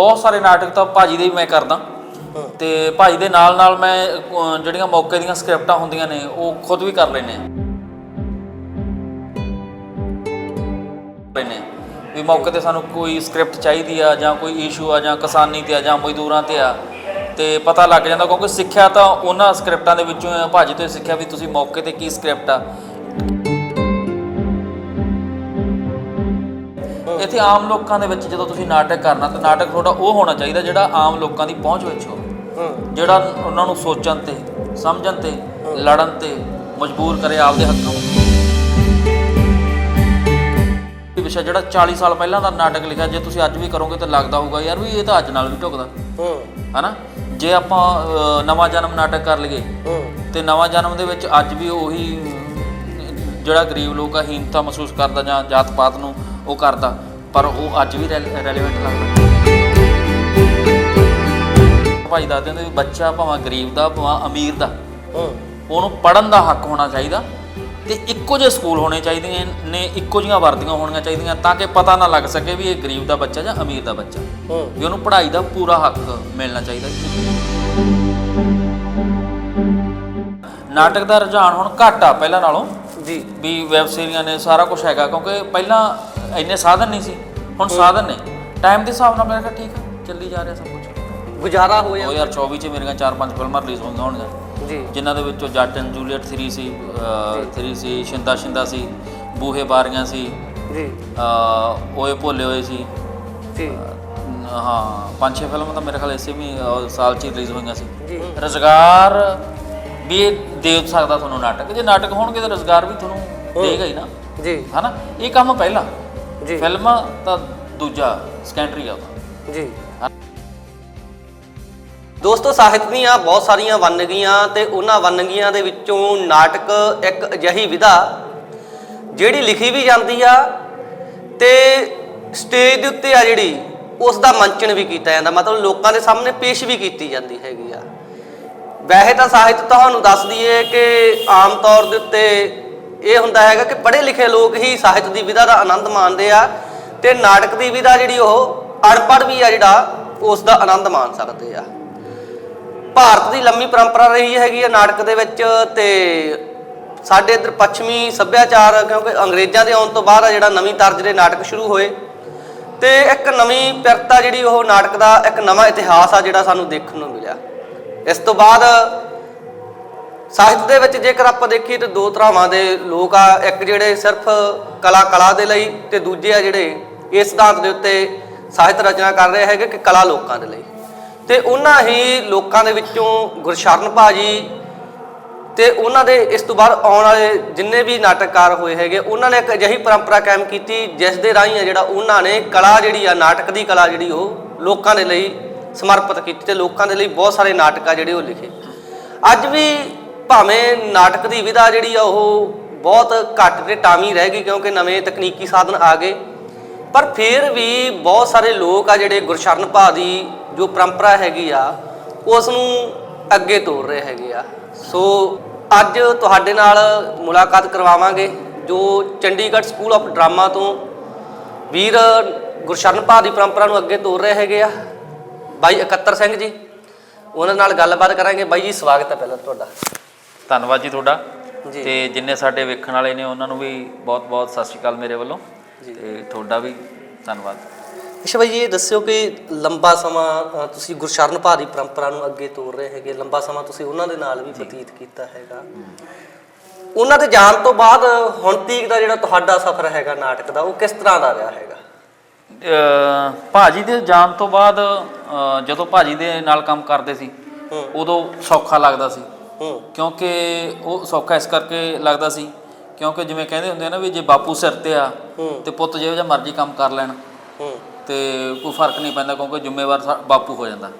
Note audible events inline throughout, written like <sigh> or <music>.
ਬਹੁਤ ਸਾਰੇ ਨਾਟਕ ਤਾਂ ਭਾਜੀ ਦੇ ਵੀ ਮੈਂ ਕਰਦਾ। ਤੇ ਭਾਜੀ ਦੇ ਨਾਲ ਨਾਲ ਮੈਂ ਅਹ, ਜਿਹੜੀਆਂ ਮੌਕੇ ਦੀਆਂ ਸਕ੍ਰਿਪਟਾਂ ਹੁੰਦੀਆਂ ਨੇ ਉਹ ਖੁਦ ਵੀ ਕਰ ਲੈਨੇ ਆ। ਲੈਨੇ। ਵੀ ਮੌਕੇ ਤੇ ਸਾਨੂੰ ਕੋਈ ਸਕ੍ਰਿਪਟ ਚਾਹੀਦੀ ਆ ਜਾਂ ਕੋਈ ਇਸ਼ੂ ਆ ਜਾਂ ਕਿਸਾਨੀ ਤੇ ਆ ਜਾਂ ਮਜ਼ਦੂਰਾਂ ਤੇ ਆ ਤੇ ਪਤਾ ਲੱਗ ਜਾਂਦਾ ਕਿਉਂਕਿ ਸਿੱਖਿਆ ਤਾਂ ਉਹਨਾਂ ਸਕ੍ਰਿਪਟਾਂ ਦੇ ਵਿੱਚੋਂ ਆ। ਭਾਜੀ ਤੋਂ ਹੀ ਸਿੱਖਿਆ ਵੀ ਤੁਸੀਂ ਮੌਕੇ ਤੇ ਕੀ ਸਕ੍ਰਿਪਟ ਆ। ਇੱਥੇ ਆਮ ਲੋਕਾਂ ਦੇ ਵਿੱਚ ਜਦੋਂ ਤੁਸੀਂ ਨਾਟਕ ਕਰਨਾ ਤਾਂ ਨਾਟਕ ਤੁਹਾਡਾ ਉਹ ਹੋਣਾ ਚਾਹੀਦਾ ਜਿਹੜਾ ਆਮ ਲੋਕਾਂ ਦੀ ਪਹੁੰਚ ਵਿੱਚ ਹੋਵੇ। ਹੂੰ। ਜਿਹੜਾ ਉਹਨਾਂ ਨੂੰ ਸੋਚਣ ਤੇ ਸਮਝਣ ਤੇ ਲੜਨ ਤੇ ਮਜਬੂਰ ਕਰੇ ਆਪਦੇ ਹੱਕਾਂ ਇਹ ਵਿਸ਼ਾ ਜਿਹੜਾ 40 ਸਾਲ ਪਹਿਲਾਂ ਦਾ ਨਾਟਕ ਲਿਖਿਆ ਜੇ ਤੁਸੀਂ ਅੱਜ ਵੀ ਕਰੋਗੇ ਤਾਂ ਲੱਗਦਾ ਹੋਊਗਾ ਯਾਰ ਵੀ ਇਹ ਤਾਂ ਅੱਜ ਨਾਲ ਵੀ ਢੁਕਦਾ। ਹੂੰ। ਹਨਾ? ਜੇ ਆਪਾਂ ਅਹ, ਨਵਾਂ ਜਨਮ ਨਾਟਕ ਕਰ ਲਈਏ ਤੇ ਨਵਾਂ ਜਨਮ ਦੇ ਵਿੱਚ ਅੱਜ ਵੀ ਉਹੀ ਜਿਹੜਾ ਗਰੀਬ ਲੋਕ ਆ ਹੀਨਤਾ ਮਹਿਸੂਸ ਕਰਦਾ ਜਾਂ ਜਾਤ ਪਾਤ ਨੂੰ ਉਹ ਕਰਦਾ ਪਰ ਉਹ ਅੱਜ ਵੀ ਰੈਲੇਵੈਂਟ ਲੱਗਦਾ ਭਾਈ ਦੱਸਦੇ ਨੇ ਵੀ ਬੱਚਾ ਭਾਵੇਂ ਗਰੀਬ ਦਾ ਭਾਵੇਂ ਅਮੀਰ ਦਾ। ਉਹਨੂੰ ਪੜਨ ਦਾ ਹੱਕ ਹੋਣਾ ਚਾਹੀਦਾ ਤੇ ਇੱਕੋ ਜਿਹੇ ਸਕੂਲ ਹੋਣੇ ਚਾਹੀਦੇ ਨੇ ਇੱਕੋ ਜਿਹੀਆਂ ਵਰਦੀਆਂ ਹੋਣੀਆਂ ਚਾਹੀਦੀਆਂ ਤਾਂ ਕਿ ਪਤਾ ਨਾ ਲੱਗ ਸਕੇ ਵੀ ਇਹ ਗਰੀਬ ਦਾ ਬੱਚਾ ਜਾਂ ਅਮੀਰ ਦਾ ਬੱਚਾ। ਵੀ ਉਹਨੂੰ ਪੜ੍ਹਾਈ ਦਾ ਪੂਰਾ ਹੱਕ ਮਿਲਣਾ ਚਾਹੀਦਾ। ਨਾਟਕ ਦਾ ਰੁਝਾਨ ਹੁਣ ਘੱਟ ਪਹਿਲਾਂ ਨਾਲੋਂ। ਜੀ। ਵੀ ਵੈਬ ਸੀਰੀਆਂ ਨੇ ਸਾਰਾ ਕੁਝ ਹੈਗਾ ਕਿਉਂਕਿ ਪਹਿਲਾਂ ਇੰਨੇ ਸਾਧਨ ਨਹੀਂ ਸੀ ਹੁਣ ਸਾਧਨ ਨੇ। ਟਾਈਮ ਦੇ ਹਿਸਾਬ ਨਾਲ ਮੈਂ ਕਿਹਾ ਠੀਕ ਚੱਲੀ ਜਾ ਰਿਹਾ ਸਭ ਕੁਝ ਗੁਜ਼ਾਰਾ ਹੋ ਜਾਂਦਾ। 2024 ਚ ਮੇਰੀਆਂ 4-5 ਫਿਲਮਾਂ ਰਿਲੀਜ਼ ਹੋਈਆਂ ਹੋਣਗੀਆਂ। ਜੀ। ਜਿਨ੍ਹਾਂ ਦੇ ਵਿੱਚੋਂ ਜੱਟ ਐਂਡ ਜੂਲੀਅਟ 3 ਸੀ 3 ਸੀ ਸ਼ਿੰਦਾ ਸ਼ਿੰਦਾ ਸੀ ਬੂਹੇ ਬਾਰੀਆਂ ਸੀ ਜੀ। ਓਏ ਭੋਲੇ ਹੋਏ ਸੀ। ਜੀ। ਹਾਂ ਪੰਜ ਛੇ ਫਿਲਮਾਂ ਤਾਂ ਮੇਰੇ ਖਿਆਲ ਇਸੇ ਵੀ ਸਾਲ ਚ ਰਿਲੀਜ਼ ਹੋਈਆਂ ਸੀ। ਜੀ। ਰੁਜ਼ਗਾਰ ਵੀ ਦੇ ਸਕਦਾ ਤੁਹਾਨੂੰ ਨਾਟਕ। ਜੇ ਨਾਟਕ ਹੋਣਗੇ ਤਾਂ ਰੁਜ਼ਗਾਰ ਵੀ ਤੁਹਾਨੂੰ ਦੇਗਾ ਹੀ ਨਾ। ਜੀ। ਹਨਾ? ਇਹ ਕੰਮ ਪਹਿਲਾਂ। ਜੀ। ਫਿਲਮਾਂ ਤਾਂ ਦੂਜਾ ਸੈਕੰਡਰੀ ਆ ਉਹਦਾ। ਜੀ। ਦੋਸਤੋ ਸਾਹਿਤ ਦੀਆਂ ਬਹੁਤ ਸਾਰੀਆਂ ਵੰਨਗੀਆਂ ਤੇ ਉਹਨਾਂ ਵੰਨਗੀਆਂ ਦੇ ਵਿੱਚੋਂ ਨਾਟਕ ਇੱਕ ਅਜਿਹੀ ਵਿਧਾ ਜਿਹੜੀ ਲਿਖੀ ਵੀ ਜਾਂਦੀ ਆ ਤੇ ਸਟੇਜ ਦੇ ਉੱਤੇ ਆ ਜਿਹੜੀ ਉਸ ਦਾ ਮੰਚਨ ਵੀ ਕੀਤਾ ਜਾਂਦਾ। ਮਤਲਬ ਲੋਕਾਂ ਦੇ ਸਾਹਮਣੇ ਪੇਸ਼ ਵੀ ਕੀਤੀ ਜਾਂਦੀ ਹੈਗੀ ਆ। ਵੈਸੇ ਤਾਂ ਸਾਹਿਤ ਤੁਹਾਨੂੰ ਦੱਸ ਦਈਏ ਕਿ ਆਮ ਤੌਰ ਦੇ ਉੱਤੇ ਇਹ ਹੁੰਦਾ ਹੈਗਾ ਕਿ ਪੜ੍ਹੇ ਲਿਖੇ ਲੋਕ ਹੀ ਸਾਹਿਤ ਦੀ ਵਿਧਾ ਦਾ ਆਨੰਦ ਮਾਣਦੇ ਆ ਤੇ ਨਾਟਕ ਦੀ ਵਿਧਾ ਜਿਹੜੀ ਉਹ ਅਨਪੜ੍ਹ ਵੀ ਆ ਜਿਹੜਾ, ਉਸ ਦਾ ਆਨੰਦ ਮਾਣ ਸਕਦੇ ਆ। ਭਾਰਤ ਦੀ ਲੰਮੀ ਪਰੰਪਰਾ ਰਹੀ ਹੈਗੀ ਆ ਨਾਟਕ ਦੇ ਵਿੱਚ ਤੇ ਸਾਡੇ ਇੱਧਰ ਪੱਛਮੀ ਸੱਭਿਆਚਾਰ, ਕਿਉਂਕਿ ਅੰਗਰੇਜ਼ਾਂ ਦੇ ਆਉਣ ਤੋਂ ਬਾਅਦ ਆ ਜਿਹੜਾ ਨਵੀਂ ਤਰਜ਼ ਦੇ ਨਾਟਕ ਸ਼ੁਰੂ ਹੋਏ ਤੇ ਇੱਕ ਨਵੀਂ ਪਿਰਤਾ ਜਿਹੜੀ ਉਹ ਨਾਟਕ ਦਾ ਇੱਕ ਨਵਾਂ ਇਤਿਹਾਸ ਆ ਜਿਹੜਾ ਸਾਨੂੰ ਦੇਖਣ ਨੂੰ ਮਿਲਿਆ। ਇਸ ਤੋਂ ਬਾਅਦ ਸਾਹਿਤ ਦੇ ਵਿੱਚ ਜੇਕਰ ਆਪਾਂ ਦੇਖੀਏ ਤੇ ਦੋ ਤਰ੍ਹਾਵਾਂ ਦੇ ਲੋਕ ਆ, ਇੱਕ ਜਿਹੜੇ ਸਿਰਫ ਕਲਾ ਕਲਾ ਦੇ ਲਈ ਤੇ ਦੂਜੇ ਆ ਜਿਹੜੇ ਇਸ ਸਿਧਾਂਤ ਦੇ ਉੱਤੇ ਸਾਹਿਤ ਰਚਨਾ ਕਰ ਰਹੇ ਹੈਗੇ ਕਿ ਕਲਾ ਲੋਕਾਂ ਦੇ ਲਈ। ਤੇ ਉਹਨਾਂ ਹੀ ਲੋਕਾਂ ਦੇ ਵਿੱਚੋਂ ਗੁਰਸ਼ਰਨ ਭਾਜੀ ਤੇ ਉਹਨਾਂ ਦੇ ਇਸ ਤੋਂ ਬਾਅਦ ਆਉਣ ਵਾਲੇ ਜਿੰਨੇ ਵੀ ਨਾਟਕਕਾਰ ਹੋਏ ਹੈਗੇ, ਉਹਨਾਂ ਨੇ ਇੱਕ ਅਜਿਹੀ ਪਰੰਪਰਾ ਕਾਇਮ ਕੀਤੀ ਜਿਸ ਦੇ ਰਾਹੀਂ ਆ ਜਿਹੜਾ ਉਹਨਾਂ ਨੇ ਕਲਾ ਜਿਹੜੀ ਆ, ਨਾਟਕ ਦੀ ਕਲਾ ਜਿਹੜੀ ਉਹ ਲੋਕਾਂ ਦੇ ਲਈ ਸਮਰਪਿਤ ਕੀਤੀ ਤੇ ਲੋਕਾਂ ਦੇ ਲਈ ਬਹੁਤ ਸਾਰੇ ਨਾਟਕ ਆ ਜਿਹੜੇ ਉਹ ਲਿਖੇ। ਅੱਜ ਵੀ ਭਾਵੇਂ ਨਾਟਕ ਦੀ ਵਿਧਾ ਜਿਹੜੀ ਆ ਉਹ ਬਹੁਤ ਘੱਟ ਤੇ ਟਾਮੀ ਰਹਿ ਗਈ ਕਿਉਂਕਿ ਨਵੇਂ ਤਕਨੀਕੀ ਸਾਧਨ ਆ ਗਏ। ਪਰ ਫਿਰ ਵੀ ਬਹੁਤ ਸਾਰੇ ਲੋਕ ਆ ਜਿਹੜੇ ਗੁਰਸ਼ਰਨ ਭਾ ਦੀ ਜੋ ਪਰੰਪਰਾ ਹੈਗੀ ਆ, ਉਸ ਨੂੰ ਅੱਗੇ ਤੋਰ ਰਹੇ ਹੈਗੇ ਆ। ਸੋ ਅੱਜ ਤੁਹਾਡੇ ਨਾਲ ਮੁਲਾਕਾਤ ਕਰਵਾਵਾਂਗੇ ਜੋ ਚੰਡੀਗੜ੍ਹ ਸਕੂਲ ਆਫ ਡਰਾਮਾ ਤੋਂ ਵੀਰ ਗੁਰਸ਼ਰਨ ਭਾ ਦੀ ਪਰੰਪਰਾ ਨੂੰ ਅੱਗੇ ਤੋਰ ਰਹੇ ਹੈਗੇ ਆ। ਬਾਈ ਇਕੱਤਰ ਸਿੰਘ ਜੀ, ਉਹਨਾਂ ਨਾਲ ਗੱਲਬਾਤ ਕਰਾਂਗੇ। ਬਾਈ ਜੀ, ਸਵਾਗਤ ਹੈ ਪਹਿਲਾਂ ਤੁਹਾਡਾ। ਧੰਨਵਾਦ ਜੀ ਤੁਹਾਡਾ। ਤੇ ਜਿੰਨੇ ਸਾਡੇ ਵੇਖਣ ਵਾਲੇ ਨੇ ਉਹਨਾਂ ਨੂੰ ਵੀ ਬਹੁਤ-ਬਹੁਤ ਸਤਿ ਸ਼੍ਰੀ ਅਕਾਲ ਮੇਰੇ ਵੱਲੋਂ। ਤੇ ਤੁਹਾਡਾ ਵੀ ਧੰਨਵਾਦ। ਬਾਈ ਜੀ ਇਹ ਦੱਸਿਓ ਕਿ ਲੰਬਾ ਸਮਾਂ ਤੁਸੀਂ ਗੁਰਸ਼ਰਨ ਭਾ ਦੀ ਪਰੰਪਰਾ ਨੂੰ ਅੱਗੇ ਤੋਰ ਰਹੇ ਹੈਗੇ। ਲੰਬਾ ਸਮਾਂ ਤੁਸੀਂ ਉਹਨਾਂ ਦੇ ਨਾਲ ਵੀ ਬਤੀਤ ਕੀਤਾ ਹੈਗਾ। ਉਹਨਾਂ ਦੇ ਜਾਣ ਤੋਂ ਬਾਅਦ ਹੁਣ ਤੀਕ ਦਾ ਜਿਹੜਾ ਤੁਹਾਡਾ ਸਫ਼ਰ ਹੈਗਾ ਨਾਟਕ ਦਾ ਉਹ ਕਿਸ ਤਰ੍ਹਾਂ ਦਾ ਰਿਹਾ ਹੈਗਾ? ਭਾਜੀ ਦੇ ਜਾਣ ਤੋਂ ਬਾਅਦ ਜਦੋਂ ਭਾਜੀ ਦੇ ਨਾਲ ਕੰਮ ਕਰਦੇ ਸੀ ਉਦੋਂ ਸੌਖਾ ਲੱਗਦਾ ਸੀ। ਕਿਉਂਕਿ ਉਹ ਸੌਖਾ ਇਸ ਕਰਕੇ ਲੱਗਦਾ ਸੀ ਕਿਉਂਕਿ ਜਿਵੇਂ ਕਹਿੰਦੇ ਹੁੰਦੇ ਆ ਨਾ ਵੀ ਜੇ ਬਾਪੂ ਸਿਰ ਤੇ ਆ ਤੇ ਪੁੱਤ ਜਿਹੋ ਜਿਹਾ ਮਰਜ਼ੀ ਕੰਮ ਕਰ ਲੈਣ। ਤੇ ਕੋਈ ਫ਼ਰਕ ਨਹੀਂ ਪੈਂਦਾ ਕਿਉਂਕਿ ਜ਼ਿੰਮੇਵਾਰ ਬਾਪੂ ਹੋ ਜਾਂਦਾ।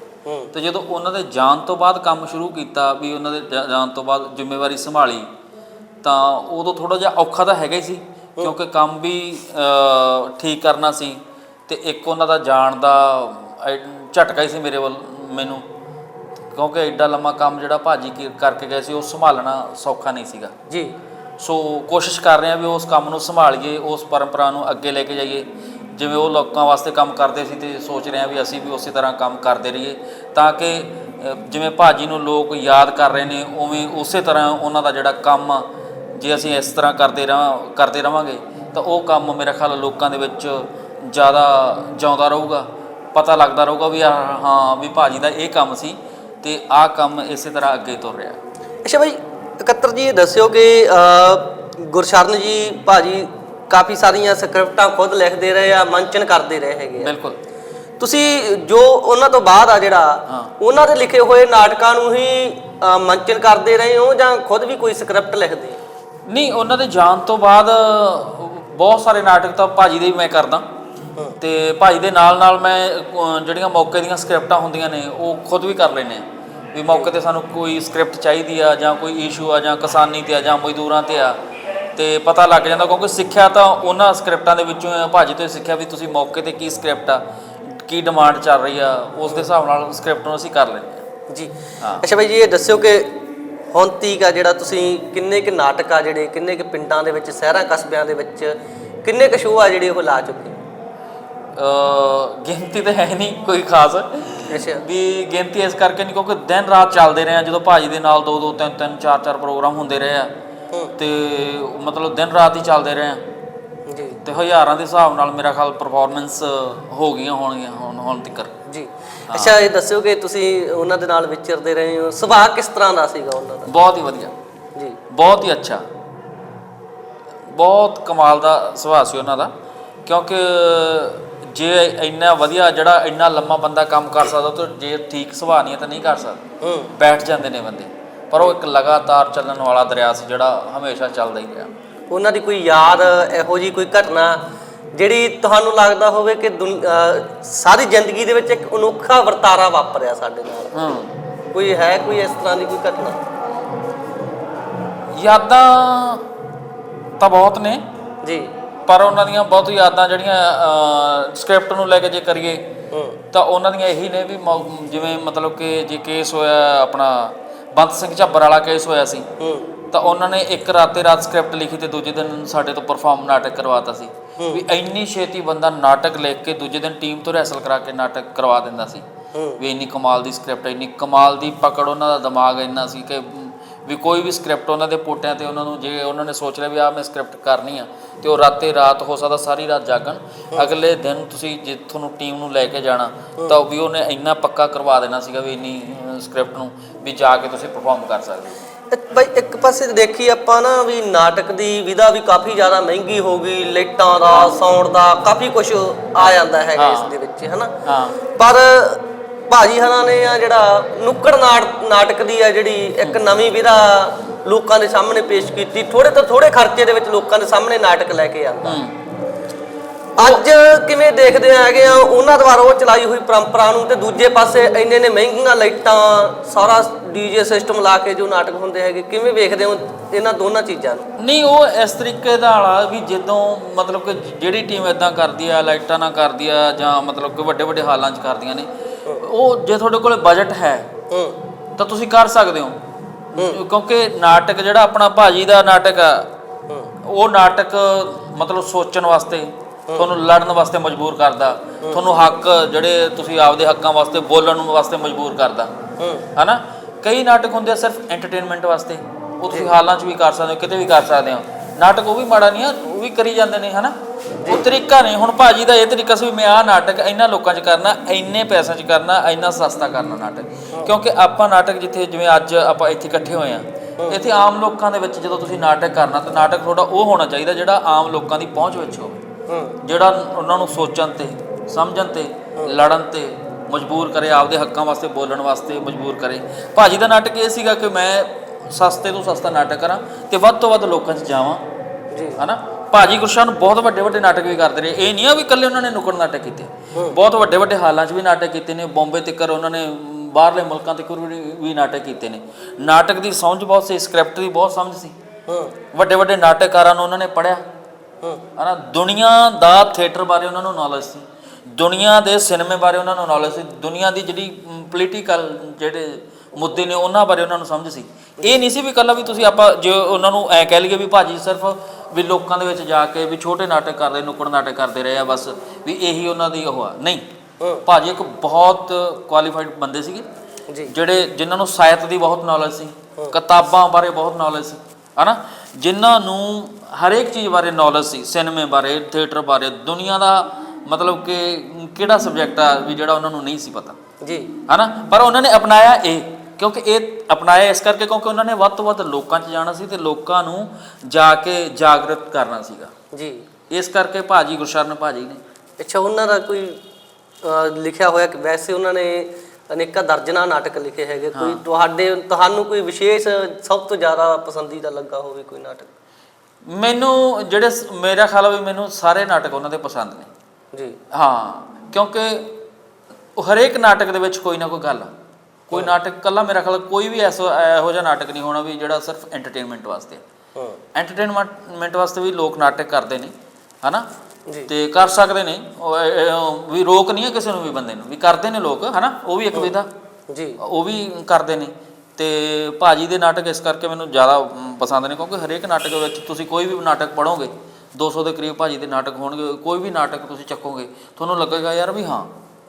ਤੇ ਜਦੋਂ ਉਹਨਾਂ ਦੇ ਜਾਣ ਤੋਂ ਬਾਅਦ ਕੰਮ ਸ਼ੁਰੂ ਕੀਤਾ ਵੀ ਉਹਨਾਂ ਦੇ ਜਾਣ ਤੋਂ ਬਾਅਦ ਜ਼ਿੰਮੇਵਾਰੀ ਸੰਭਾਲੀ ਤਾਂ ਉਦੋਂ ਥੋੜਾ ਜਿਹਾ ਔਖਾ ਤਾਂ ਹੈਗਾ ਹੀ ਸੀ ਕਿਉਂਕਿ ਕੰਮ ਵੀ ਠੀਕ ਕਰਨਾ ਸੀ ਤੇ ਇੱਕ ਉਹਨਾਂ ਦਾ ਜਾਣ ਦਾ ਝਟਕਾ ਹੀ ਸੀ ਮੇਰੇ ਵੱਲ ਮੈਨੂੰ। ਕਿਉਂਕਿ ਐਡਾ ਲੰਮਾ ਕੰਮ ਜਿਹੜਾ ਭਾਜੀ ਕੀ- ਕਰਕੇ ਗਏ ਸੀ ਉਹ ਸੰਭਾਲਣਾ ਸੌਖਾ ਨਹੀਂ ਸੀਗਾ। ਜੀ। ਸੋ ਕੋਸ਼ਿਸ਼ ਕਰ ਰਹੇ ਹਾਂ ਵੀ ਉਸ ਕੰਮ ਨੂੰ ਸੰਭਾਲੀਏ ਉਸ ਪਰੰਪਰਾ ਨੂੰ ਅੱਗੇ ਲੈ ਕੇ ਜਾਈਏ। ਜਿਵੇਂ ਉਹ ਲੋਕਾਂ ਵਾਸਤੇ ਕੰਮ ਕਰਦੇ ਸੀ ਤੇ ਸੋਚ ਰਹੇ ਹਾਂ ਵੀ ਅਸੀਂ ਵੀ ਉਸੇ ਤਰ੍ਹਾਂ ਕੰਮ ਕਰਦੇ ਰਹੀਏ ਤਾਂ ਕਿ ਅ, ਜਿਵੇਂ ਭਾਜੀ ਨੂੰ ਲੋਕ ਯਾਦ ਕਰ ਰਹੇ ਨੇ ਉਵੇਂ ਉਸੇ ਤਰ੍ਹਾਂ ਉਹਨਾਂ ਦਾ ਜਿਹੜਾ ਕੰਮ ਆ, ਜੇ ਅਸੀਂ ਇਸ ਤਰ੍ਹਾਂ ਕਰਦੇ ਰਹਾਂ ਕਰਦੇ ਰਵਾਂਗੇ ਤਾਂ ਉਹ ਕੰਮ ਮੇਰੇ ਖਿਆਲ ਲੋਕਾਂ ਦੇ ਵਿੱਚ ਜ਼ਿਆਦਾ ਜਿਉਂਦਾ ਰਹੂਗਾ। ਪਤਾ ਲੱਗਦਾ ਰਹੂਗਾ ਵੀ ਆਹ ਹਾਂ ਵੀ ਭਾਜੀ ਦਾ ਇਹ ਕੰਮ ਸੀ ਤੇ ਆਹ ਕੰਮ ਇਸੇ ਤਰ੍ਹਾਂ ਅੱਗੇ ਤੁਰ ਰਿਹਾ। ਅੱਛਾ ਭਾਈ ਇਕੱਤਰ ਜੀ ਇਹ ਦੱਸਿਓ ਕਿ ਗੁਰਸ਼ਰਨ ਜੀ ਭਾਜੀ ਕਾਫੀ ਸਾਰੀਆਂ ਸਕ੍ਰਿਪਟਾਂ ਖੁਦ ਲਿਖਦੇ ਰਹੇ ਆ ਮੰਚਨ ਕਰਦੇ ਰਹੇ ਹੈਗੇ ਆ। ਬਿਲਕੁਲ। ਤੁਸੀਂ ਜੋ ਉਹਨਾਂ ਤੋਂ ਬਾਅਦ ਆ ਜਿਹੜਾ। ਉਹਨਾਂ ਦੇ ਲਿਖੇ ਹੋਏ ਨਾਟਕਾਂ ਨੂੰ ਹੀ ਮੰਚਨ ਕਰਦੇ ਰਹੇ ਹੋ ਜਾਂ ਖੁਦ ਵੀ ਕੋਈ ਸਕ੍ਰਿਪਟ ਲਿਖਦੇ ਨਹੀਂ ਉਹਨਾਂ ਦੇ ਜਾਣ ਤੋਂ ਬਾਅਦ ਬਹੁਤ ਸਾਰੇ ਨਾਟਕ ਤਾਂ ਭਾਜੀ ਦੇ ਵੀ ਮੈਂ ਕਰਦਾ। ਤੇ ਭਾਜੀ ਦੇ ਨਾਲ ਨਾਲ ਮੈਂ ਅਹ, ਜਿਹੜੀਆਂ ਮੌਕੇ ਦੀਆਂ ਸਕ੍ਰਿਪਟਾਂ ਹੁੰਦੀਆਂ ਨੇ ਉਹ ਖੁਦ ਵੀ ਕਰ ਲੈਨੇ ਆ। ਵੀ ਮੌਕੇ ਤੇ ਸਾਨੂੰ ਕੋਈ ਸਕ੍ਰਿਪਟ ਚਾਹੀਦੀ ਆ ਜਾਂ ਕੋਈ ਇਸ਼ੂ ਆ ਜਾਂ ਕਿਸਾਨੀ ਤੇ ਆ ਜਾਂ ਮਜ਼ਦੂਰਾਂ ਤੇ ਆ ਤੇ ਪਤਾ ਲੱਗ ਜਾਂਦਾ ਕਿਉਂਕਿ ਸਿੱਖਿਆ ਤਾਂ ਉਹਨਾਂ ਸਕ੍ਰਿਪਟਾਂ ਦੇ ਵਿੱਚੋਂ ਆ। ਭਾਜੀ ਤੋਂ ਹੀ ਸਿੱਖਿਆ ਵੀ ਤੁਸੀਂ ਮੌਕੇ ਤੇ ਕੀ ਸਕ੍ਰਿਪਟ ਆ ਕੀ ਡਿਮਾਂਡ ਚੱਲ ਰਹੀ ਆ ਉਸ ਦੇ ਹਿਸਾਬ ਨਾਲ ਸਕ੍ਰਿਪਟ ਨੂੰ ਅਸੀਂ ਕਰ ਲੈਂਦੇ ਆ। ਜੀ। ਹਾਂ। ਅੱਛਾ ਭਾਈ ਜੀ ਇਹ ਦੱਸਿਓ ਕਿ ਹੁਣ ਤੀਕ ਆ ਜਿਹੜਾ ਤੁਸੀਂ ਕਿੰਨੇ ਕੁ ਨਾਟਕ ਆ ਜਿਹੜੇ ਕਿੰਨੇ ਕੁ ਪਿੰਡਾਂ ਦੇ ਵਿੱਚ ਸ਼ਹਿਰਾਂ ਕਸਬਿਆਂ ਦੇ ਵਿੱਚ ਕਿੰਨੇ ਕੁ ਸ਼ੋਅ ਆ ਜਿਹੜੇ ਉਹ ਲਾ ਚੁੱਕੇ? ਗਿਣਤੀ ਤਾਂ ਹੈ ਨਹੀਂ ਕੋਈ ਖਾਸ। ਅੱਛਾ। ਵੀ ਗਿਣਤੀ ਇਸ ਕਰਕੇ ਨਹੀਂ ਕਿਉਂਕਿ ਦਿਨ ਰਾਤ ਚੱਲਦੇ ਰਹੇ ਆ। ਜਦੋਂ ਭਾਜੀ ਦੇ ਨਾਲ ਦੋ ਦੋ ਤਿੰਨ ਤਿੰਨ ਚਾਰ ਚਾਰ ਪ੍ਰੋਗਰਾਮ ਹੁੰਦੇ ਰਹੇ ਆ। ਤੇ ਮਤਲਬ ਦਿਨ ਰਾਤ ਹੀ ਚੱਲਦੇ ਰਹੇ ਆ। ਜੀ। ਤੇ ਹਜ਼ਾਰਾਂ ਦੇ ਹਿਸਾਬ ਨਾਲ ਮੇਰਾ ਖਿਆਲ ਪਰਫਾਰਮੈਂਸ ਹੋ ਗਈਆਂ ਹੋਣਗੀਆਂ ਹੁਣ ਹੁਣ ਤੱਕ ਜੀ। ਅੱਛਾ ਇਹ ਦੱਸਿਓ ਕਿ ਤੁਸੀਂ ਉਹਨਾਂ ਦੇ ਨਾਲ ਵਿਚਰਦੇ ਰਹੇ ਹੋ। ਸੁਭਾਅ ਕਿਸ ਤਰ੍ਹਾਂ ਦਾ ਸੀਗਾ ਉਹਨਾਂ ਦਾ? ਬਹੁਤ ਹੀ ਵਧੀਆ। ਜੀ। ਬਹੁਤ ਹੀ ਅੱਛਾ। ਬਹੁਤ ਕਮਾਲ ਦਾ ਸੁਭਾਅ ਸੀ ਉਹਨਾਂ ਦਾ। ਕਿਉਂਕਿ ਜੇ ਇੰਨਾ ਵਧੀਆ ਜਿਹੜਾ ਇੰਨਾ ਲੰਮਾ ਬੰਦਾ ਕੰਮ ਕਰ ਸਕਦਾ ਤਾਂ ਜੇ ਠੀਕ ਸੁਭਾਅ ਨਹੀਂ ਹੈ ਤਾਂ ਨਹੀਂ ਕਰ ਸਕਦਾ। ਬੈਠ ਜਾਂਦੇ ਨੇ ਬੰਦੇ। ਪਰ ਉਹ ਇੱਕ ਲਗਾਤਾਰ ਚੱਲਣ ਵਾਲਾ ਦਰਿਆ ਸੀ ਜਿਹੜਾ ਹਮੇਸ਼ਾ ਚੱਲਦਾ ਹੀ ਰਿਹਾ। ਉਹਨਾਂ ਦੀ ਕੋਈ ਯਾਦ ਇਹੋ ਜੀ ਕੋਈ ਘਟਨਾ ਜਿਹੜੀ ਤੁਹਾਨੂੰ ਲੱਗਦਾ ਹੋਵੇ ਕਿ ਸਾਰੀ ਜ਼ਿੰਦਗੀ ਦੇ ਵਿੱਚ ਇੱਕ ਅਨੋਖਾ ਵਰਤਾਰਾ ਵਾਪਰਿਆ ਸਾਡੇ ਨਾਲ? ਹੂੰ। ਕੋਈ ਹੈ ਕੋਈ ਇਸ ਤਰ੍ਹਾਂ ਦੀ ਕੋਈ ਘਟਨਾ? ਯਾਦਾਂ ਤਾਂ ਬਹੁਤ ਨੇ। ਜੀ। ਪਰ ਉਹਨਾਂ ਦੀਆਂ ਬਹੁਤ ਯਾਦਾਂ ਜਿਹੜੀਆਂ ਸਕ੍ਰਿਪਟ ਨੂੰ ਲੈ ਕੇ ਜੇ ਕਰੀਏ ਤਾਂ ਉਹਨਾਂ ਦੀਆਂ ਇਹੀ ਨੇ ਵੀ ਮੌ- ਜਿਵੇਂ ਮਤਲਬ ਕਿ ਜੇ ਕੇਸ ਹੋਇਆ ਆਪਣਾ ਬੰਤ ਸਿੰਘ ਝੱਬਰ ਵਾਲਾ ਕੇਸ ਹੋਇਆ ਸੀ ਤਾਂ ਉਹਨਾਂ ਨੇ ਇੱਕ ਰਾਤੇ ਰਾਤ ਸਕ੍ਰਿਪਟ ਲਿਖੀ ਤੇ ਦੂਜੇ ਦਿਨ ਸਾਡੇ ਤੋਂ ਪਰਫਾਰਮ ਨਾਟਕ ਕਰਵਾਤਾ ਸੀ। ਵੀ ਇੰਨੀ ਛੇਤੀ ਬੰਦਾ ਨਾਟਕ ਲਿਖ ਕੇ ਦੂਜੇ ਦਿਨ ਟੀਮ ਤੋਂ ਰੈਸਲ ਕਰਾ ਕੇ ਨਾਟਕ ਕਰਵਾ ਦਿੰਦਾ ਸੀ। ਵੀ ਇੰਨੀ ਕਮਾਲ ਦੀ ਸਕ੍ਰਿਪਟ ਇੰਨੀ ਕਮਾਲ ਦੀ ਪਕੜ ਉਹਨਾਂ ਦਾ ਦਿਮਾਗ ਇੰਨਾ ਸੀ ਕਿ ਮ, ਵੀ ਕੋਈ ਵੀ ਸਕ੍ਰਿਪਟ ਉਹਨਾਂ ਦੇ ਪੋਟਿਆਂ ਤੇ ਉਹਨਾਂ ਨੂੰ ਜੇ ਉਹਨਾਂ ਨੇ ਸੋਚ ਲਿਆ ਵੀ ਆਹ ਮੈਂ ਸਕ੍ਰਿਪਟ ਕਰਨੀ ਆ ਤੇ ਉਹ ਰਾਤੇ ਰਾਤ ਹੋ ਸਕਦਾ ਸਾਰੀ ਰਾਤ ਜਾਗਣ ਅਗਲੇ ਦਿਨ ਤੁਸੀਂ ਜੇ ਤੁਹਾਨੂੰ ਟੀਮ ਨੂੰ ਲੈ ਕੇ ਜਾਣਾ ਤਾਂ ਵੀ ਉਹਨੇ ਇੰਨਾ ਪੱਕਾ ਕਰਵਾ ਦੇਣਾ ਸੀਗਾ ਵੀ ਇੰਨੀ ਸਕ੍ਰਿਪਟ ਨੂੰ ਵੀ ਜਾ ਕੇ ਤੁਸੀਂ ਪਰਫਾਰਮ ਕਰ ਸਕਦੇ ਹੋ। ਬਈ ਇੱਕ ਪਾਸੇ ਦੇਖੀ ਆਪਾਂ ਨਾ ਵੀ ਨਾਟਕ ਦੀ ਵਿਧਾ ਵੀ ਕਾਫੀ ਜ਼ਿਆਦਾ ਮਹਿੰਗੀ ਹੋ ਗਈ ਲਾਈਟਾਂ ਦਾ ਸਾਊਂਡ ਦਾ ਕਾਫੀ ਕੁਝ ਆ ਜਾਂਦਾ ਹੈਗਾ ਇਸ ਹਾਂ। ਦੇ ਵਿੱਚ ਹਨਾ? ਹਾਂ। ਪਰ ਭਾਜੀ ਹਰਾਂ ਨੇ ਆ ਜਿਹੜਾ ਨੁੱਕੜ ਨਾਟ- ਨਾਟਕ ਦੀ ਆ ਜਿਹੜੀ ਇੱਕ ਨਵੀਂ ਵਿਧਾ ਲੋਕਾਂ ਦੇ ਸਾਹਮਣੇ ਪੇਸ਼ ਕੀਤੀ ਥੋੜੇ ਤੋਂ ਥੋੜੇ ਖਰਚੇ ਦੇ ਵਿੱਚ ਲੋਕਾਂ ਦੇ ਸਾਹਮਣੇ ਨਾਟਕ ਲੈ ਕੇ ਆਂਦਾ। ਅੱਜ ਕਿਵੇਂ ਦੇਖਦੇ ਹੈਗੇ ਆ ਉਹਨਾਂ ਦੁਆਰਾ ਉਹ ਚਲਾਈ ਹੋਈ ਪਰੰਪਰਾ ਨੂੰ ਤੇ ਦੂਜੇ ਪਾਸੇ ਇੰਨੇ ਨੇ ਮਹਿੰਗੀਆਂ ਲਾਈਟਾਂ ਸਾਰਾ ਡੀਜੇ ਸਿਸਟਮ ਲਾ ਕੇ ਜੋ ਨਾਟਕ ਹੁੰਦੇ ਹੈਗੇ ਕਿਵੇਂ ਵੇਖਦੇ ਹੋ ਇਹਨਾਂ ਦੋਨਾਂ ਚੀਜ਼ਾਂ ਨੂੰ? ਨਹੀਂ ਉਹ ਇਸ ਤਰੀਕੇ ਦਾ ਆ ਵੀ ਜਦੋਂ ਮਤਲਬ ਕਿ ਜਿਹੜੀ ਟੀਮ ਇਦਾਂ ਕਰਦੀ ਆ ਲਾਈਟਾਂ ਨਾਲ ਕਰਦੀ ਆ ਜਾਂ ਮਤਲਬ ਕਿ ਵੱਡੇ ਵੱਡੇ ਹਾਲਾਂ 'ਚ ਕਰਦੀਆਂ ਨੇ ਉਹ ਜੇ ਤੁਹਾਡੇ ਕੋਲ ਬਜਟ ਹੈ ਤਾਂ ਤੁਸੀਂ ਕਰ ਸਕਦੇ ਹੋ। ਕਿਉਂਕਿ ਨਾਟਕ ਜਿਹੜਾ ਆਪਣਾ ਭਾਜੀ ਦਾ ਨਾਟਕ ਆ ਉਹ ਨਾਟਕ ਮਤਲਬ ਸੋਚਣ ਵਾਸਤੇ ਤੁਹਾਨੂੰ ਲੜਨ ਵਾਸਤੇ ਮਜਬੂਰ ਕਰਦਾ। ਤੁਹਾਨੂੰ ਹੱਕ ਜਿਹੜੇ ਤੁਸੀਂ ਆਪਦੇ ਹੱਕਾਂ ਵਾਸਤੇ ਬੋਲਣ ਵਾਸਤੇ ਮਜਬੂਰ ਕਰਦਾ। ਹਨਾ? ਕਈ ਨਾਟਕ ਹੁੰਦੇ ਆ ਸਿਰਫ ਐਂਟਰਟੇਨਮੈਂਟ ਵਾਸਤੇ। ਉਹ ਤੁਸੀਂ ਹਾਲਾਂ 'ਚ ਵੀ ਕਰ ਸਕਦੇ ਹੋ ਕਿਤੇ ਵੀ ਕਰ ਸਕਦੇ ਹੋ। ਨਾਟਕ ਉਹ ਵੀ ਮਾੜਾ ਨਹੀਂ ਆ ਉਹ ਵੀ ਕਰੀ ਜਾਂਦੇ ਨੇ ਹਨਾ? ਉਹ ਤਰੀਕਾ ਨਹੀਂ ਹੁਣ ਭਾਜੀ ਦਾ ਇਹ ਤਰੀਕਾ ਸੀ ਵੀ ਮੈਂ ਆਹ ਨਾਟਕ ਇੰਨਾ ਲੋਕਾਂ 'ਚ ਕਰਨਾ ਇੰਨੇ ਪੈਸਿਆਂ 'ਚ ਕਰਨਾ ਇੰਨਾ ਸਸਤਾ ਕਰਨਾ ਨਾਟਕ। ਕਿਉਂਕਿ ਆਪਾਂ ਨਾਟਕ ਜਿੱਥੇ ਜਿਵੇਂ ਅੱਜ ਆਪਾਂ ਇੱਥੇ ਇਕੱਠੇ ਹੋਏ ਆ ਇੱਥੇ ਆਮ ਲੋਕਾਂ ਦੇ ਵਿੱਚ ਜਦੋਂ ਤੁਸੀਂ ਨਾਟਕ ਕਰਨਾ ਤਾਂ ਨਾਟਕ ਤੁਹਾਡਾ ਉਹ ਹੋਣਾ ਚਾਹੀਦਾ ਜਿਹੜਾ ਆਮ ਲੋਕਾਂ ਦੀ ਪਹੁੰਚ ਵਿੱਚ ਹੋਵੇ। ਜਿਹੜਾ ਉਹਨਾਂ ਨੂੰ ਸੋਚਣ ਤੇ ਸਮਝਣ ਤੇ ਲੜਨ ਤੇ ਮਜਬੂਰ ਕਰੇ ਆਪਦੇ ਹੱਕਾਂ ਵਾਸਤੇ ਬੋਲਣ ਵਾਸਤੇ ਮਜਬੂਰ ਕਰੇ। ਭਾਜੀ ਦਾ ਨਾਟਕ ਇਹ ਸੀਗਾ ਕਿ ਮੈਂ ਸਸਤੇ ਤੋਂ ਸਸਤਾ ਨਾਟਕ ਕਰਾਂ ਤੇ ਵੱਧ ਤੋਂ ਵੱਧ ਲੋਕਾਂ 'ਚ ਜਾਵਾਂ। ਜੀ। ਹਨਾ? ਭਾਜੀ ਗੁਰਸ਼ਨ ਬਹੁਤ ਵੱਡੇ ਵੱਡੇ ਨਾਟਕ ਵੀ ਕਰਦੇ ਰਹੇ। ਇਹ ਨਹੀਂ ਆ ਵੀ ਇਕੱਲੇ ਉਹਨਾਂ ਨੇ ਨੁਕੜ ਨਾਟਕ ਕੀਤੇ। ਬਹੁਤ ਵੱਡੇ ਵੱਡੇ ਹਾਲਾਂ 'ਚ ਵੀ ਨਾਟਕ ਕੀਤੇ ਨੇ। ਬੰਬੇ ਤੱਕ ਉਹਨਾਂ ਨੇ ਬਾਹਰਲੇ ਮੁਲਕਾਂ ਤੱਕ ਵੀ ਵੀ ਨਾਟਕ ਕੀਤੇ ਨੇ। ਨਾਟਕ ਦੀ ਸਮਝ ਬਹੁਤ ਸੀ ਸਕ੍ਰਿਪਟ ਦੀ ਬਹੁਤ ਸਮਝ ਸੀ। ਵੱਡੇ ਵੱਡੇ ਨਾਟਕਕਾਰਾਂ ਨੂੰ ਉਹਨਾਂ ਨੇ ਪੜਿਆ ਹੂੰ। ਹਨਾ? ਦੁਨੀਆ ਦਾ ਥੀਏਟਰ ਬਾਰੇ ਉਹਨਾਂ ਨੂੰ ਨੌਲੇਜ ਸੀ। ਦੁਨੀਆ ਦੇ ਸਿਨੇਮੇ ਬਾਰੇ ਉਹਨਾਂ ਨੂੰ ਨੌਲੇਜ ਸੀ। ਦੁਨੀਆ ਦੀ ਜਿਹੜੀ ਪੋਲੀਟੀਕਲ ਜਿਹੜੇ ਮੁੱਦੇ ਨੇ ਉਹਨਾਂ ਬਾਰੇ ਉਹਨਾਂ ਨੂੰ ਸਮਝ ਸੀ। ਇਹ ਨਹੀਂ ਸੀ ਵੀ ਕੱਲਾ ਵੀ ਤੁਸੀਂ ਆਪਾਂ ਜੇ ਉਹਨਾਂ ਨੂੰ ਐ ਕਹਿ ਲਈਏ ਵੀ ਭਾਜੀ ਸਿਰਫ ਵੀ ਲੋਕਾਂ ਦੇ ਵਿੱਚ ਜਾ ਕੇ ਵੀ ਛੋਟੇ ਨਾਟਕ ਕਰਦੇ ਨੁੱਕੜ ਨਾਟਕ ਕਰਦੇ ਰਹੇ ਆ ਬਸ ਵੀ ਇਹੀ ਉਹਨਾਂ ਦੀ ਉਹ ਆ। ਨਹੀਂ। ਭਾਜੀ ਇੱਕ ਬਹੁਤ ਕੁਆਲੀਫਾਈਡ ਬੰਦੇ ਸੀਗੇ ਜੀ। ਜਿਹੜੇ ਜਿਨ੍ਹਾਂ ਨੂੰ ਸਾਹਿਤ ਦੀ ਬਹੁਤ ਨੌਲੇਜ ਸੀ ਕਿਤਾਬਾਂ ਬਾਰੇ ਬਹੁਤ ਨੌਲੇਜ ਸੀ ਹਨਾ? ਜਿਨ੍ਹਾਂ ਨੂੰ ਹਰੇਕ ਚੀਜ਼ ਬਾਰੇ ਨੌਲੇਜ ਸੀ ਸਿਨੇਮੇ ਬਾਰੇ ਥੀਏਟਰ ਬਾਰੇ ਦੁਨੀਆ ਦਾ ਮਤਲਬ ਕਿ ਕਿਹੜਾ ਸਬਜੈਕਟ ਆ ਵੀ ਜਿਹੜਾ ਉਹਨਾਂ ਨੂੰ ਨਹੀਂ ਸੀ ਪਤਾ? ਜੀ। ਹਨਾ? ਪਰ ਉਹਨਾਂ ਨੇ ਅਪਣਾਇਆ ਇਹ ਕਿਉਂਕਿ ਇਹ ਅਪਣਾਇਆ ਇਸ ਕਰਕੇ ਕਿਉਂਕਿ ਉਹਨਾਂ ਨੇ ਵੱਧ ਤੋਂ ਵੱਧ ਲੋਕਾਂ 'ਚ ਜਾਣਾ ਸੀ ਤੇ ਲੋਕਾਂ ਨੂੰ ਜਾ ਕੇ ਜਾਗਰਤ ਕਰਨਾ ਸੀਗਾ। ਜੀ। ਇਸ ਕਰਕੇ ਭਾਜੀ ਗੁਰਸ਼ਰਨ ਭਾਜੀ ਨੇ। ਅੱਛਾ ਉਹਨਾਂ ਦਾ ਕੋਈ ਲਿਖਿਆ ਹੋਇਆ ਕਿ ਵੈਸੇ ਉਹਨਾਂ ਨੇ ਅਨੇਕਾਂ ਦਰਜਨਾਂ ਨਾਟਕ ਲਿਖੇ ਹੈਗੇ। ਕੋਈ ਤੁਹਾਡੇ ਤੁਹਾਨੂੰ ਕੋਈ ਵਿਸ਼ੇਸ਼ ਸਭ ਤੋਂ ਜ਼ਿਆਦਾ ਪਸੰਦੀਦਾ ਲੱਗਾ ਹੋਵੇ ਕੋਈ ਨਾਟਕ? ਮੈਨੂੰ ਜਿਹੜੇ ਮੇਰਾ ਖਿਆਲ ਵੀ ਮੈਨੂੰ ਸਾਰੇ ਨਾਟਕ ਉਹਨਾਂ ਦੇ ਪਸੰਦ ਨੇ। ਜੀ। ਹਾਂ ਕਿਉਂਕਿ ਉਹ ਹਰੇਕ ਨਾਟਕ ਦੇ ਵਿੱਚ ਕੋਈ ਨਾ ਕੋਈ ਗੱਲ ਕੋਈ ਨਾਟਕ ਕੱਲਾ ਮੇਰਾ ਖਿਆਲ ਕੋਈ ਵੀ ਐਸਾ ਇਹੋ ਜਿਹਾ ਨਾਟਕ ਨਹੀਂ ਹੋਣਾ ਵੀ ਜਿਹੜਾ ਸਿਰਫ ਐਂਟਰਟੇਨਮੈਂਟ ਵਾਸਤੇ ਹੈ। ਐਂਟਰਟੇਨਮੈਂਟ ਵਾਸਤੇ ਵੀ ਲੋਕ ਨਾਟਕ ਕਰਦੇ ਨੇ ਹਨਾ? ਜੀ। ਤੇ ਕਰ ਸਕਦੇ ਨੇ। ਵੀ ਰੋਕ ਨਹੀਂ ਹੈ ਕਿਸੇ ਨੂੰ ਵੀ ਬੰਦੇ ਨੂੰ। ਵੀ ਕਰਦੇ ਨੇ ਲੋਕ ਹਨਾ? ਉਹ ਵੀ ਇੱਕ ਵਿਧਾ। ਜੀ। ਉਹ ਵੀ ਕਰਦੇ ਨੇ। ਤੇ ਭਾਜੀ ਦੇ ਨਾਟਕ ਇਸ ਕਰਕੇ ਮੈਨੂੰ ਜ਼ਿਆਦਾ ਪਸੰਦ ਨੇ ਕਿਉਂਕਿ ਹਰੇਕ ਨਾਟਕ ਵਿੱਚ ਤੁਸੀਂ ਕੋਈ ਵੀ ਨਾਟਕ ਪੜੋਗੇ 200 ਦੇ ਕਰੀਬ ਭਾਜੀ ਦੇ ਨਾਟਕ ਹੋਣਗੇ ਕੋਈ ਵੀ ਨਾਟਕ ਤੁਸੀਂ ਚੱਕੋਗੇ ਤੁਹਾਨੂੰ ਲੱਗੇਗਾ ਯਾਰ ਵੀ ਹਾਂ।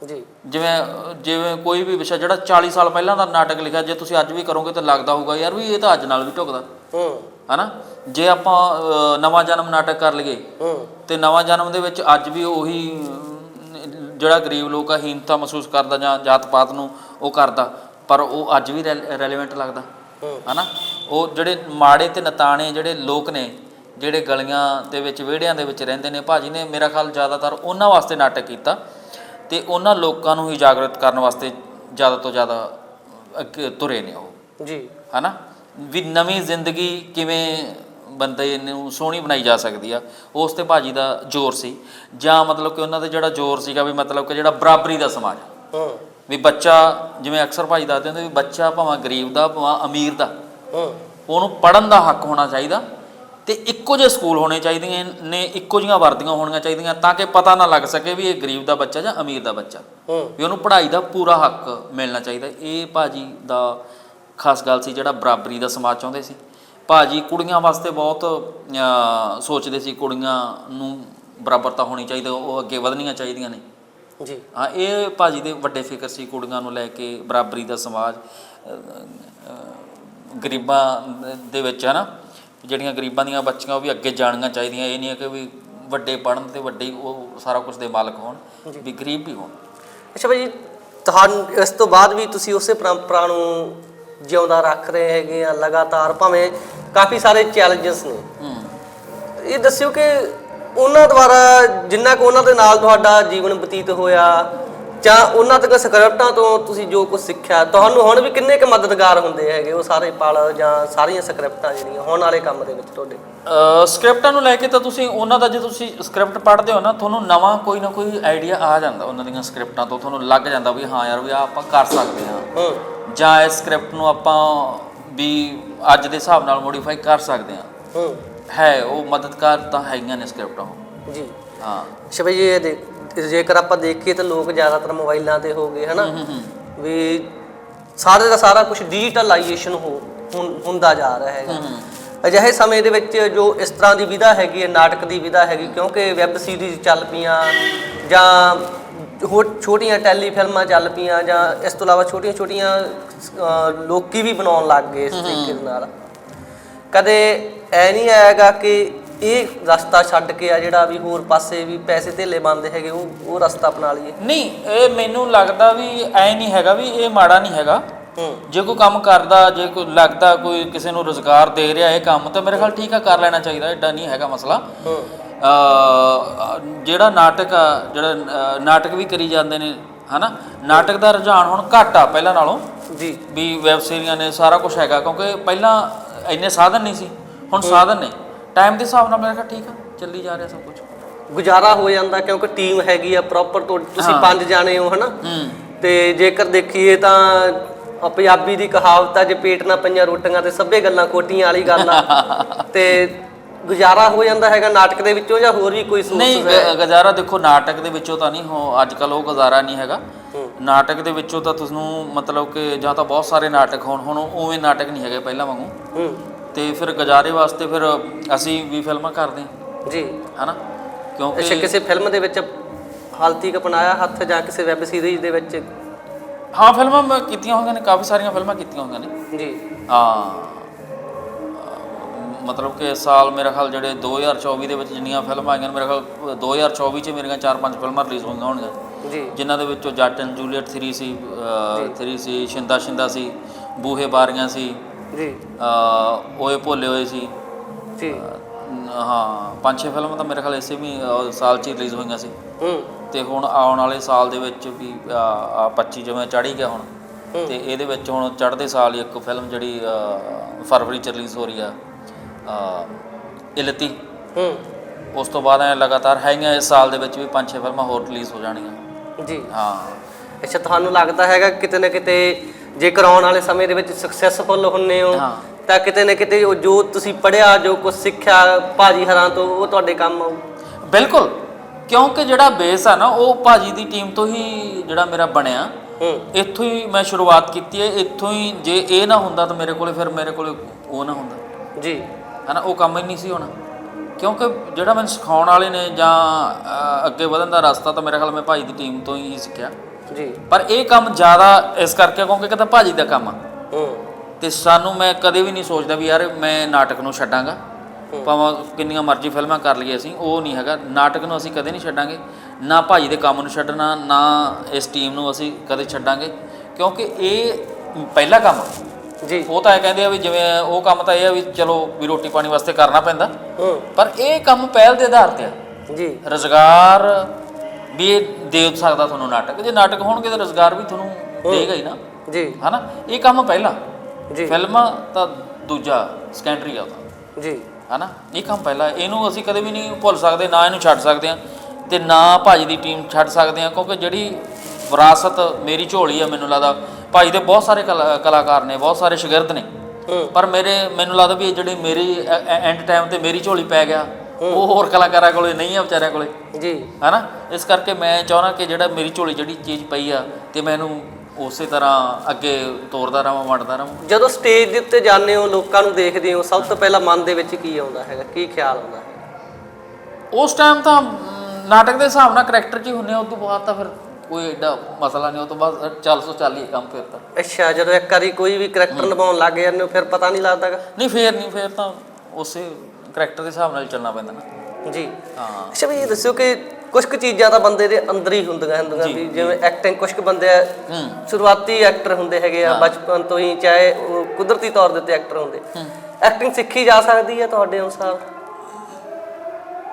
ਜੀ। ਜਿਵੇਂ ਜਿਵੇਂ ਕੋਈ ਵੀ ਵਿਸ਼ਾ ਜਿਹੜਾ 40 ਸਾਲ ਪਹਿਲਾਂ ਦਾ ਨਾਟਕ ਲਿਖਿਆ ਜੇ ਤੁਸੀਂ ਅੱਜ ਵੀ ਕਰੋਗੇ ਤਾਂ ਲੱਗਦਾ ਹੋਊਗਾ ਯਾਰ ਵੀ ਇਹ ਤਾਂ ਅੱਜ ਨਾਲ ਵੀ ਢੁਕਦਾ। ਹੂੰ। ਹਨਾ? ਜੇ ਆਪਾਂ ਨਵਾਂ ਜਨਮ ਨਾਟਕ ਕਰ ਲਈਏ ਹੂੰ। ਤੇ ਨਵਾਂ ਜਨਮ ਦੇ ਵਿੱਚ ਅੱਜ ਵੀ ਉਹੀ ਜਿਹੜਾ ਗਰੀਬ ਲੋਕ ਆ ਹੀਨਤਾ ਮਹਿਸੂਸ ਕਰਦਾ ਜਾਂ ਜਾਤ ਪਾਤ ਨੂੰ ਉਹ ਕਰਦਾ ਪਰ ਉਹ ਅੱਜ ਵੀ ਰੈਲੇਵੈਂਟ ਲੱਗਦਾ। ਹੂੰ। ਹਨਾ? ਉਹ ਜਿਹੜੇ ਮਾੜੇ ਤੇ ਨਤਾਣੇ ਜਿਹੜੇ ਲੋਕ ਨੇ ਜਿਹੜੇ ਗਲੀਆਂ ਦੇ ਵਿੱਚ ਵਿਹੜਿਆਂ ਦੇ ਵਿੱਚ ਰਹਿੰਦੇ ਨੇ ਭਾਜੀ ਨੇ ਮੇਰਾ ਖਿਆਲ ਜ਼ਿਆਦਾਤਰ ਉਹਨਾਂ ਵਾਸਤੇ ਨਾਟਕ ਕੀਤਾ ਤੇ ਉਹਨਾਂ ਲੋਕਾਂ ਨੂੰ ਹੀ ਜਾਗਰਤ ਕਰਨ ਵਾਸਤੇ ਜ਼ਿਆਦਾ ਤੋਂ ਜ਼ਿਆਦਾ ਤੁਰੇ ਨੇ ਉਹ। ਜੀ। ਹਨਾ? ਵੀ ਨਵੀਂ ਜ਼ਿੰਦਗੀ ਕਿਵੇਂ ਬੰਦੇ ਨੂੰ ਸੋਹਣੀ ਬਣਾਈ ਜਾ ਸਕਦੀ ਆ ਉਸ ਤੇ ਭਾਜੀ ਦਾ ਜ਼ੋਰ ਸੀ। ਜਾਂ ਮਤਲਬ ਕਿ ਉਹਨਾਂ ਦਾ ਜਿਹੜਾ ਜ਼ੋਰ ਸੀਗਾ ਵੀ ਮਤਲਬ ਕਿ ਜਿਹੜਾ ਬਰਾਬਰੀ ਦਾ ਸਮਾਜ ਹੂੰ। ਵੀ ਬੱਚਾ ਜਿਵੇਂ ਅਕਸਰ ਭਾਜੀ ਦੱਸਦੇ ਹੁੰਦੇ ਵੀ ਬੱਚਾ ਭਾਵੇਂ ਗਰੀਬ ਦਾ ਭਾਵੇਂ ਅਮੀਰ ਦਾ ਹੂੰ। ਉਹਨੂੰ ਪੜਨ ਦਾ ਹੱਕ ਹੋਣਾ ਚਾਹੀਦਾ। ਤੇ ਇੱਕੋ ਜਿਹੇ ਸਕੂਲ ਹੋਣੇ ਚਾਹੀਦੇ ਨੇ ਇੱਕੋ ਜਿਹੀਆਂ ਵਰਦੀਆਂ ਹੋਣੀਆਂ ਚਾਹੀਦੀਆਂ ਤਾਂ ਕਿ ਪਤਾ ਨਾ ਲੱਗ ਸਕੇ ਵੀ ਇਹ ਗਰੀਬ ਦਾ ਬੱਚਾ ਜਾਂ ਅਮੀਰ ਦਾ ਬੱਚਾ। ਵੀ ਉਹਨੂੰ ਪੜ੍ਹਾਈ ਦਾ ਪੂਰਾ ਹੱਕ ਮਿਲਣਾ ਚਾਹੀਦਾ। ਇਹ ਭਾਜੀ ਦਾ ਖਾਸ ਗੱਲ ਸੀ ਜਿਹੜਾ ਬਰਾਬਰੀ ਦਾ ਸਮਾਜ ਚਾਹੁੰਦੇ ਸੀ। ਭਾਜੀ ਕੁੜੀਆਂ ਵਾਸਤੇ ਬਹੁਤ ਸੋਚਦੇ ਸੀ ਕੁੜੀਆਂ ਨੂੰ ਬਰਾਬਰਤਾ ਹੋਣੀ ਚਾਹੀਦੀ ਉਹ ਅੱਗੇ ਵਧਣੀਆਂ ਚਾਹੀਦੀਆਂ ਨੇ। ਜੀ। ਹਾਂ ਇਹ ਭਾਜੀ ਦੇ ਵੱਡੇ ਫਿਕਰ ਸੀ ਕੁੜੀਆਂ ਨੂੰ ਲੈ ਕੇ ਬਰਾਬਰੀ ਦਾ ਸਮਾਜ ਗਰੀਬਾਂ ਦੇ ਵਿੱਚ ਹੈ ਨਾ ਜਿਹੜੀਆਂ ਗਰੀਬਾਂ ਦੀਆਂ ਬੱਚੀਆਂ ਉਹ ਵੀ ਅੱਗੇ ਜਾਣੀਆਂ ਚਾਹੀਦੀਆਂ। ਇਹ ਨਹੀਂ ਹੈ ਕਿ ਵੀ ਵੱਡੇ ਪੜਨ ਤੇ ਵੱਡੇ ਉਹ ਸਾਰਾ ਕੁਝ ਦੇ ਮਾਲਕ ਹੋਣ ਵੀ ਗਰੀਬ ਵੀ ਹੋਣ। ਅੱਛਾ ਭਾਈ ਤੁਹਾਨੂੰ ਇਸ ਤੋਂ ਬਾਅਦ ਵੀ ਤੁਸੀਂ ਉਸੇ ਪਰੰਪਰਾ ਨੂੰ ਜਿਉਂਦਾ ਰੱਖ ਰਹੇ ਹੈਗੇ ਆ ਲਗਾਤਾਰ ਭਾਵੇਂ ਕਾਫੀ ਸਾਰੇ ਚੈਲੰਜਸ ਨੇ। ਇਹ ਦੱਸਿਓ ਕਿ ਉਹਨਾਂ ਦੁਆਰਾ ਜਿੰਨਾ ਕੁ ਉਹਨਾਂ ਦੇ ਨਾਲ ਤੁਹਾਡਾ ਜੀਵਨ ਬਤੀਤ ਹੋਇਆ ਜਾਂ ਉਹਨਾਂ ਤੱਕ ਸਕ੍ਰਿਪਟਾਂ ਤੋਂ ਤੁਸੀਂ ਜੋ ਕੁਝ ਸਿੱਖਿਆ ਤੁਹਾਨੂੰ ਹੁਣ ਵੀ ਕਿੰਨੇ ਕੁ ਮਦਦਗਾਰ ਹੁੰਦੇ ਹੈਗੇ ਉਹ ਸਾਰੇ ਪਲ ਜਾਂ ਸਾਰੀਆਂ ਸਕ੍ਰਿਪਟਾਂ ਜਿਹੜੀਆਂ ਹੁਣ ਵਾਲੇ ਕੰਮ ਦੇ ਵਿੱਚ ਤੁਹਾਡੇ? ਸਕ੍ਰਿਪਟਾਂ ਨੂੰ ਲੈ ਕੇ ਤਾਂ ਤੁਸੀਂ ਉਹਨਾਂ ਦਾ ਜੇ ਤੁਸੀਂ ਸਕ੍ਰਿਪਟ ਪੜ੍ਹਦੇ ਹੋ ਨਾ ਤੁਹਾਨੂੰ ਨਵਾਂ ਕੋਈ ਨਾ ਕੋਈ ਆਈਡੀਆ ਆ ਜਾਂਦਾ ਉਹਨਾਂ ਦੀਆਂ ਸਕ੍ਰਿਪਟਾਂ ਤੋਂ ਤੁਹਾਨੂੰ ਲੱਗ ਜਾਂਦਾ ਵੀ ਹਾਂ ਯਾਰ ਵੀ ਆ ਆਪਾਂ ਕਰ ਸਕਦੇ ਹਾਂ। ਜਾਂ ਇਸ ਸਕ੍ਰਿਪਟ ਨੂੰ ਆਪਾਂ ਵੀ ਅੱਜ ਦੇ ਹਿਸਾਬ ਨਾਲ ਮੋਡੀਫਾਈ ਕਰ ਸਕਦੇ ਹਾਂ। ਹੂੰ। ਉਹ ਮਦਦਗਾਰ ਤਾਂ ਹੈਗੀਆਂ ਨੇ ਸਕ੍ਰਿਪਟਾਂ। ਜੀ। ਹਾਂ। ਭਾਈ ਇਹ ਦੇਖ ਜੇਕਰ ਆਪਾਂ ਦੇਖੀਏ ਤਾਂ ਲੋਕ ਜ਼ਿਆਦਾਤਰ ਮੋਬਾਈਲਾਂ ਤੇ ਹੋ ਗਏ ਹਨਾ? ਵੀ ਸਾਰੇ ਦਾ ਸਾਰਾ ਕੁਝ ਡਿਜੀਟਲਾਈਜੇਸ਼ਨ ਹੋ ਹੁੰ- ਹੁੰਦਾ ਜਾ ਰਿਹਾ ਹੈਗਾ। ਅਜਿਹੇ ਸਮੇਂ ਦੇ ਵਿੱਚ ਜੋ ਇਸ ਤਰ੍ਹਾਂ ਦੀ ਵਿਧਾ ਹੈਗੀ ਹੈ ਨਾਟਕ ਦੀ ਵਿਧਾ ਹੈਗੀ ਕਿਉਂਕਿ ਵੈਬ ਸੀਰੀਜ਼ ਚੱਲ ਪਈਆਂ ਜਾਂ ਹੋਰ ਛੋਟੀਆਂ ਟੈਲੀ ਫਿਲਮਾਂ ਚੱਲ ਪਈਆਂ ਜਾਂ ਇਸ ਤੋਂ ਇਲਾਵਾ ਛੋਟੀਆਂ ਛੋਟੀਆਂ ਲੋਕੀ ਵੀ ਬਣਾਉਣ ਲੱਗ ਗਏ ਇਸ ਤਰੀਕੇ ਨਾਲ। ਕਦੇ ਐ ਨਹੀਂ ਆਏਗਾ ਕਿ ਇਹ ਰਸਤਾ ਛੱਡ ਕੇ ਆ ਜਿਹੜਾ ਵੀ ਹੋਰ ਪਾਸੇ ਵੀ ਪੈਸੇ ਧੇਲੇ ਬੰਦੇ ਹੈਗੇ ਉਹ ਉਹ ਰਸਤਾ ਅਪਣਾ ਲਈਏ। ਨਹੀਂ ਇਹ ਮੈਨੂੰ ਲੱਗਦਾ ਵੀ ਐ ਨਹੀਂ ਹੈਗਾ ਵੀ ਇਹ ਮਾੜਾ ਨਹੀਂ ਹੈਗਾ। ਜੇ ਕੋਈ ਕੰਮ ਕਰਦਾ ਜੇ ਕੋਈ ਲੱਗਦਾ ਕੋਈ ਕਿਸੇ ਨੂੰ ਰੋਜ਼ਗਾਰ ਦੇ ਰਿਹਾ ਇਹ ਕੰਮ ਤਾਂ ਮੇਰੇ ਖਿਆਲ ਠੀਕ ਆ ਕਰ ਲੈਣਾ ਚਾਹੀਦਾ ਐਡਾ ਨਹੀਂ ਹੈਗਾ ਮਸਲਾ। ਜਿਹੜਾ ਨਾਟਕ ਆ ਜਿਹੜਾ ਨਾਟਕ ਵੀ ਕਰੀ ਜਾਂਦੇ ਨੇ ਹਨਾ? ਨਾਟਕ ਦਾ ਰੁਝਾਨ ਹੁਣ ਘੱਟ ਆ ਪਹਿਲਾਂ ਨਾਲੋਂ। ਜੀ। ਵੀ ਵੈਬ ਸੀਰੀਆਂ ਨੇ ਸਾਰਾ ਕੁਝ ਹੈਗਾ ਕਿਉਂਕਿ ਪਹਿਲਾਂ ਇੰਨੇ ਸਾਧਨ ਨਹੀਂ ਸੀ ਹੁਣ ਸਾਧਨ ਨੇ। ਟਾਈਮ ਦੇ ਹਿਸਾਬ ਨਾਲ ਮੇਰੇ ਖਿਆਲ ਠੀਕ ਆ ਚੱਲੀ ਜਾ ਰਿਹਾ ਸਭ ਕੁਝ ਗੁਜ਼ਾਰਾ ਹੋ ਜਾਂਦਾ ਕਿਉਂਕਿ ਟੀਮ ਹੈਗੀ ਆ ਪ੍ਰੋਪਰ ਤੁਸੀਂ। ਪੰਜ ਜਾਣੇ ਹੋ ਹਨਾ? ਤੇ ਜੇਕਰ ਦੇਖੀਏ ਤਾਂ ਪੰਜਾਬੀ ਦੀ ਕਹਾਵਤ ਆ ਜੇ ਪੇਟ ਨਾ ਪਈਆਂ ਰੋਟੀਆਂ ਤੇ ਸਭੇ ਗੱਲਾਂ ਕੋਟੀਆਂ ਵਾਲੀ ਗੱਲ ਆ। <laughs> ਤੇ ਗੁਜ਼ਾਰਾ ਹੋ ਜਾਂਦਾ ਹੈਗਾ ਨਾਟਕ ਦੇ ਵਿੱਚੋਂ ਜਾਂ ਹੋਰ ਵੀ ਕੋਈ ਨਹੀਂ ਸੋਰਸ ਹੈ? ਗ- ਗੁਜ਼ਾਰਾ ਦੇਖੋ ਨਾਟਕ ਦੇ ਵਿੱਚੋਂ ਤਾਂ ਨਹੀਂ ਹੋ ਅੱਜ ਕੱਲ ਉਹ ਗੁਜ਼ਾਰਾ ਨਹੀਂ ਹੈਗਾ। ਨਾਟਕ ਦੇ ਵਿੱਚੋਂ ਤਾਂ ਤੁਹਾਨੂੰ ਮਤਲਬ ਕਿ ਜਾਂ ਤਾਂ ਬਹੁਤ ਸਾਰੇ ਨਾਟਕ ਹੋਣ ਹੁਣ ਉਵੇਂ ਨਾਟਕ ਨਹੀਂ ਹੈਗੇ ਪਹਿਲਾਂ ਵਾਂਗੂ। ਤੇ ਫਿਰ ਗੁਜ਼ਾਰੇ ਵਾਸਤੇ ਫਿਰ ਅਸੀਂ ਵੀ ਫਿਲਮਾਂ ਕਰਦੇ ਹਾਂ। ਜੀ। ਹਨਾ? ਅੱਛਾ ਕਿਉਂਕਿ ਕਿਸੇ ਫਿਲਮ ਦੇ ਵਿੱਚ ਹਾਲਤੀ ਅਪਣਾਇਆ ਹੱਥ ਜਾਂ ਕਿਸੇ ਵੈਬ ਸੀਰੀਜ਼ ਦੇ ਵਿੱਚ? ਹਾਂ ਫਿਲਮਾਂ ਮੈਂ ਕੀਤੀਆਂ ਹੋਈਆਂ ਨੇ ਕਾਫੀ ਸਾਰੀਆਂ ਫਿਲਮਾਂ ਕੀਤੀਆਂ ਹੋਈਆਂ ਨੇ। ਜੀ। ਹਾਂ। ਮਤਲਬ ਕਿ ਇਸ ਸਾਲ ਮੇਰਾ ਖਿਆਲ ਜਿਹੜੇ 2024 ਦੇ ਵਿੱਚ ਜਿੰਨੀਆਂ ਫਿਲਮਾਂ ਆਈਆਂ ਨੇ ਮੇਰਾ ਖਿਆਲ 2024 ਚ ਮੇਰੀਆਂ 4-5 ਫਿਲਮਾਂ ਰਿਲੀਜ਼ ਹੋਈਆਂ ਹੋਣਗੀਆਂ। ਜੀ। ਜਿਨ੍ਹਾਂ ਦੇ ਵਿੱਚੋਂ ਜੱਟ ਐਂਡ ਜੂਲੀਅਟ 3 ਸੀ 3 ਸੀ ਸ਼ਿੰਦਾ ਸ਼ਿੰਦਾ ਸੀ ਬੂਹੇ ਬਾਰੀਆਂ ਸੀ ਜੀ। ਅ, ਓਏ ਭੋਲੇ ਹੋਏ ਸੀ। ਜੀ। ਅ, ਹਾਂ ਪੰਜ ਛੇ ਫਿਲਮਾਂ ਤਾਂ ਮੇਰੇ ਖਿਆਲ ਇਸੇ ਵੀ ਅ, ਸਾਲ 'ਚ ਰਿਲੀਜ਼ ਹੋਈਆਂ ਸੀ। ਹੂੰ। ਤੇ ਹੁਣ ਆਉਣ ਵਾਲੇ ਸਾਲ ਦੇ ਵਿੱਚ ਵੀ ਆ ਆ 25 ਜਿਵੇਂ ਚੜ੍ਹ ਗਿਆ ਹੁਣ। ਹੂੰ। ਤੇ ਇਹਦੇ ਵਿੱਚ ਹੁਣ ਚੜ੍ਹਦੇ ਸਾਲ ਹੀ ਇੱਕ ਫਿਲਮ ਜਿਹੜੀ ਅ, ਫਰਵਰੀ ਚ ਰਿਲੀਜ਼ ਹੋ ਰਹੀ ਆ। ਅ, ਇਲਤੀ। ਹੂੰ। ਉਸ ਤੋਂ ਬਾਅਦ ਐ ਲਗਾਤਾਰ ਹੈਗੀਆਂ ਇਸ ਸਾਲ ਦੇ ਵਿੱਚ ਵੀ ਪੰਜ ਛੇ ਫਿਲਮਾਂ ਹੋਰ ਰਿਲੀਜ਼ ਹੋ ਜਾਣੀਆਂ। ਜੀ। ਹਾਂ। ਅੱਛਾ ਤੁਹਾਨੂੰ ਲੱਗਦਾ ਹੈਗਾ ਕਿਤੇ ਨਾ ਕਿਤੇ ਜੇਕਰ ਆਉਣ ਵਾਲੇ ਸਮੇਂ ਦੇ ਵਿੱਚ ਸਕਸੈਸਫੁਲ ਹੁੰਨੇ ਹੋ। ਤਾਂ ਕਿਤੇ ਨਾ ਕਿਤੇ ਉਹ ਜੋ ਤੁਸੀਂ ਪੜਿਆ ਜੋ ਕੁਝ ਸਿੱਖਿਆ ਭਾਜੀ ਹਰਾਂ ਤੋਂ ਉਹ ਤੁਹਾਡੇ ਕੰਮ ਆਊ। ਬਿਲਕੁਲ। ਕਿਉਂਕਿ ਜਿਹੜਾ ਬੇਸ ਆ ਨਾ ਉਹ ਭਾਜੀ ਦੀ ਟੀਮ ਤੋਂ ਹੀ ਜਿਹੜਾ ਮੇਰਾ ਬਣਿਆ। ਇੱਥੋਂ ਹੀ ਮੈਂ ਸ਼ੁਰੂਆਤ ਕੀਤੀ ਹੈ। ਇੱਥੋਂ ਹੀ ਜੇ ਇਹ ਨਾ ਹੁੰਦਾ ਤਾਂ ਮੇਰੇ ਕੋਲੇ ਫਿਰ ਮੇਰੇ ਕੋਲੇ ਉਹ ਨਾ ਹੁੰਦਾ। ਜੀ। ਹਨਾ ਉਹ ਕੰਮ ਹੀ ਨਹੀਂ ਸੀ ਹੋਣਾ। ਕਿਉਂਕਿ ਜਿਹੜਾ ਮੈਨੂੰ ਸਿਖਾਉਣ ਵਾਲੇ ਨੇ ਜਾਂ ਅੱਗੇ ਵਧਣ ਦਾ ਰਸਤਾ ਤਾਂ ਮੇਰੇ ਖਿਆਲ ਮੈਂ ਭਾਈ ਦੀ ਟੀਮ ਤੋਂ ਹੀ ਸਿੱਖਿਆ। ਜੀ। ਪਰ ਇਹ ਕੰਮ ਜ਼ਿਆਦਾ ਇਸ ਕਰਕੇ ਕਿਉਂਕਿ ਕਹਿੰਦਾ ਭਾਜੀ ਦਾ ਕੰਮ ਆ। ਹੂੰ। ਤੇ ਸਾਨੂੰ ਮੈਂ ਕਦੇ ਵੀ ਨਹੀਂ ਸੋਚਦਾ ਵੀ ਯਾਰ ਮੈਂ ਨਾਟਕ ਨੂੰ ਛੱਡਾਂਗਾ। ਭਾਵੇਂ ਕਿੰਨੀਆਂ ਮਰਜ਼ੀ ਫਿਲਮਾਂ ਕਰ ਲਈਏ ਅਸੀਂ ਉਹ ਨਹੀਂ ਹੈਗਾ। ਨਾਟਕ ਨੂੰ ਅਸੀਂ ਕਦੇ ਨਹੀਂ ਛੱਡਾਂਗੇ। ਨਾ ਭਾਜੀ ਦੇ ਕੰਮ ਨੂੰ ਛੱਡਣਾ ਨਾ ਇਸ ਟੀਮ ਨੂੰ ਅਸੀਂ ਕਦੇ ਛੱਡਾਂਗੇ। ਕਿਉਂਕਿ ਇਹ ਪਹਿਲਾ ਕੰਮ ਆ। ਜੀ। ਉਹ ਤਾਂ ਇਹ ਕਹਿੰਦੇ ਆ ਵੀ ਜਿਵੇਂ ਉਹ ਕੰਮ ਤਾਂ ਇਹ ਆ ਵੀ ਚਲੋ ਵੀ ਰੋਟੀ ਪਾਣੀ ਵਾਸਤੇ ਕਰਨਾ ਪੈਂਦਾ। ਹੂੰ। ਪਰ ਇਹ ਕੰਮ ਪਹਿਲ ਦੇ ਆਧਾਰ ਤੇ ਆ। ਜੀ। ਰੋਜ਼ਗਾਰ ਵੀ ਇਹ ਦੇ ਸਕਦਾ ਤੁਹਾਨੂੰ ਨਾਟਕ। ਜੇ ਨਾਟਕ ਹੋਣਗੇ ਤਾਂ ਰੋਜ਼ਗਾਰ ਵੀ ਤੁਹਾਨੂੰ ਦੇਗਾ ਹੀ ਨਾ। ਜੀ। ਹਨਾ? ਇਹ ਕੰਮ ਪਹਿਲਾਂ। ਜੀ। ਫਿਲਮ ਤਾਂ ਦੂਜਾ ਸੈਕੰਡਰੀ ਆ ਉਹਦਾ ਜੀ। ਹਨਾ? ਇਹ ਕੰਮ ਪਹਿਲਾਂ। ਇਹਨੂੰ ਅਸੀਂ ਕਦੇ ਵੀ ਨਹੀਂ ਭੁੱਲ ਸਕਦੇ ਨਾ ਇਹਨੂੰ ਛੱਡ ਸਕਦੇ ਆ ਤੇ ਨਾ ਭਾਜੀ ਦੀ ਟੀਮ ਛੱਡ ਸਕਦੇ ਆ ਕਿਉਂਕਿ ਜਿਹੜੀ ਵਿਰਾਸਤ ਮੇਰੀ ਝੋਲੀ ਆ ਮੈਨੂੰ ਲੱਗਦਾ ਭਾਜੀ ਦੇ ਬਹੁਤ ਸਾਰੇ ਕਲਾ- ਕਲਾਕਾਰ ਨੇ ਬਹੁਤ ਸਾਰੇ ਸ਼ਾਗਿਰਦ ਨੇ। ਪਰ ਮੇਰੇ ਮੈਨੂੰ ਲੱਗਦਾ ਵੀ ਇਹ ਜਿਹੜੀ ਮੇਰੀ ਐਂਡ ਟਾਈਮ ਤੇ ਮੇਰੀ ਝੋਲੀ ਪੈ ਗਿਆ। ਉਹ ਹੋਰ ਕਲਾਕਾਰਾਂ ਕੋਲੇ ਨਹੀਂ ਆ ਵਿਚਾਰਿਆਂ ਕੋਲੇ। ਜੀ। ਹਨਾ? ਇਸ ਕਰਕੇ ਮੈਂ ਚਾਹੁੰਦਾ ਕਿ ਜਿਹੜਾ ਮੇਰੀ ਝੋਲੀ ਜਿਹੜੀ ਚੀਜ਼ ਪਈ ਆ ਤੇ ਮੈਨੂੰ ਉਸੇ ਤਰ੍ਹਾਂ ਅੱਗੇ ਤੋਰਦਾ ਰਵਾਂ ਵੰਡਦਾ ਰਵਾਂ ਜਦੋਂ ਸਟੇਜ ਦੇ ਉੱਤੇ ਜਾਂਦੇ ਹੋ ਲੋਕਾਂ ਨੂੰ ਦੇਖਦੇ ਹੋ ਸਭ ਤੋਂ ਪਹਿਲਾਂ ਮਨ ਦੇ ਵਿੱਚ ਕੀ ਆਉਂਦਾ ਹੈਗਾ? ਕੀ ਖਿਆਲ ਆਉਂਦਾ ਹੈ ਉਸ ਟਾਈਮ ਤਾਂ ਨਾਟਕ ਦੇ ਹਿਸਾਬ ਨਾਲ ਕਰੈਕਟਰ 'ਚ ਹੀ ਹੁੰਨੇ ਆ ਉਸ ਤੋਂ ਬਾਅਦ ਤਾਂ ਫਿਰ ਕੋਈ ਐਡਾ ਮਸਲਾ ਨਹੀਂ ਉਹ ਤੋਂ ਬਾਅਦ ਚੱਲ ਸੋ ਚੱਲ ਹੀ ਕੰਮ ਫਿਰ ਤਾਂ। ਅੱਛਾ ਜਦੋਂ ਇੱਕ ਵਾਰੀ ਕੋਈ ਵੀ ਕਰੈਕਟਰ ਨਿਭਾਉਣ ਲੱਗ ਜਾਂਦੇ ਹੋ ਫਿਰ ਪਤਾ ਨਹੀਂ ਲੱਗਦਾਗਾ ਨਹੀਂ ਫੇਰ ਨਹੀਂ ਫੇਰ ਤਾਂ ਉਸੇ ਕਰੈਕਟਰ ਦੇ ਹਿਸਾਬ ਨਾਲ ਹੀ ਚੱਲਣਾ ਪੈਂਦਾ ਨਾ। ਜੀ। ਹਾਂ। ਅੱਛਾ ਵੀ ਇਹ ਦੱਸਿਓ ਕਿ ਕੁਝ ਕੁ ਚੀਜ਼ਾਂ ਤਾਂ ਬੰਦੇ ਦੇ ਅੰਦਰ ਹੀ ਹੁੰਦੀਆਂ ਹੁੰਦੀਆਂ ਵੀ ਜਿਵੇਂ ਐਕਟਿੰਗ ਕੁਝ ਕੁ ਬੰਦੇ ਆ, ਹੂੰ। ਸ਼ੁਰੂਆਤੀ ਐਕਟਰ ਹੁੰਦੇ ਹੈਗੇ ਆ ਬਚਪਨ ਤੋਂ ਹੀ ਚਾਹੇ ਉਹ ਕੁਦਰਤੀ ਤੌਰ ਦੇ ਉੱਤੇ ਐਕਟਰ ਹੁੰਦੇ। ਐਕਟਿੰਗ ਸਿੱਖੀ ਜਾ ਸਕਦੀ ਹੈ ਤੁਹਾਡੇ ਅਨੁਸਾਰ?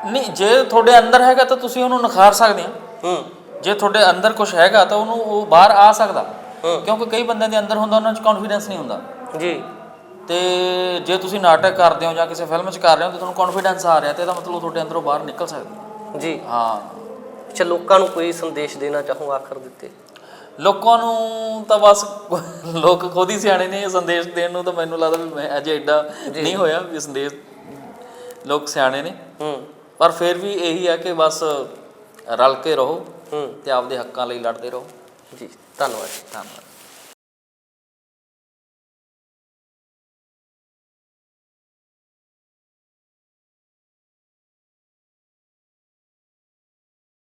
ਨਹੀਂ ਜੇ ਤੁਹਾਡੇ ਅੰਦਰ ਹੈਗਾ ਤਾਂ ਤੁਸੀਂ ਉਹਨੂੰ ਨਿਖਾਰ ਸਕਦੇ ਆ ਹੂੰ। ਜੇ ਤੁਹਾਡੇ ਅੰਦਰ ਕੁਝ ਹੈਗਾ ਤਾਂ ਉਹਨੂੰ ਉਹ ਬਾਹਰ ਆ ਸਕਦਾ। ਹੂੰ। ਕਿਉਂਕਿ ਕਈ ਬੰਦਿਆਂ ਦੇ ਅੰਦਰ ਹੁੰਦਾ ਉਹਨਾਂ 'ਚ ਕੌਨਫੀਡੈਂਸ ਨਹੀਂ ਹੁੰਦਾ। ਜੀ। ਤੇ ਜੇ ਤੁਸੀਂ ਨਾਟਕ ਕਰਦੇ ਹੋ ਜਾਂ ਕਿਸੇ ਫਿਲਮ 'ਚ ਕਰ ਰਹੇ ਹੋ ਤਾਂ ਤੁਹਾਨੂੰ ਕੌਨਫੀਡੈਂਸ ਆ ਰਿਹਾ ਤੇ ਇਹਦਾ ਮਤਲਬ ਤੁਹਾਡੇ ਅੰਦਰੋਂ ਬਾਹਰ ਨਿਕਲ ਸਕਦਾ। ਜੀ। ਹਾਂ। ਅੱਛਾ ਲੋਕਾਂ ਨੂੰ ਕੋਈ ਸੰਦੇਸ਼ ਦੇਣਾ ਚਾਹੋ ਆਖਰ ਦਿੱਤੇ ਲੋਕਾਂ ਨੂੰ ਤਾਂ ਬਸ ਲੋਕ ਖੁਦ ਹੀ ਸਿਆਣੇ ਨੇ ਇਹ ਸੰਦੇਸ਼ ਦੇਣ ਨੂੰ ਤਾਂ ਮੈਨੂੰ ਲੱਗਦਾ ਵੀ ਮੈਂ ਅਜੇ ਐਡਾ ਨਹੀਂ ਹੋਇਆ ਵੀ ਸੰਦੇਸ਼ ਲੋਕ ਸਿਆਣੇ ਨੇ। ਹੂੰ। ਪਰ ਫਿਰ ਵੀ ਇਹੀ ਹੈ ਕਿ ਬਸ ਰਲ ਕੇ ਰਹੋ ਹੂੰ। ਤੇ ਆਪਦੇ ਹੱਕਾਂ ਲਈ ਲੜਦੇ ਰਹੋ। ਜੀ ਧੰਨਵਾਦ। ਧੰਨਵਾਦ।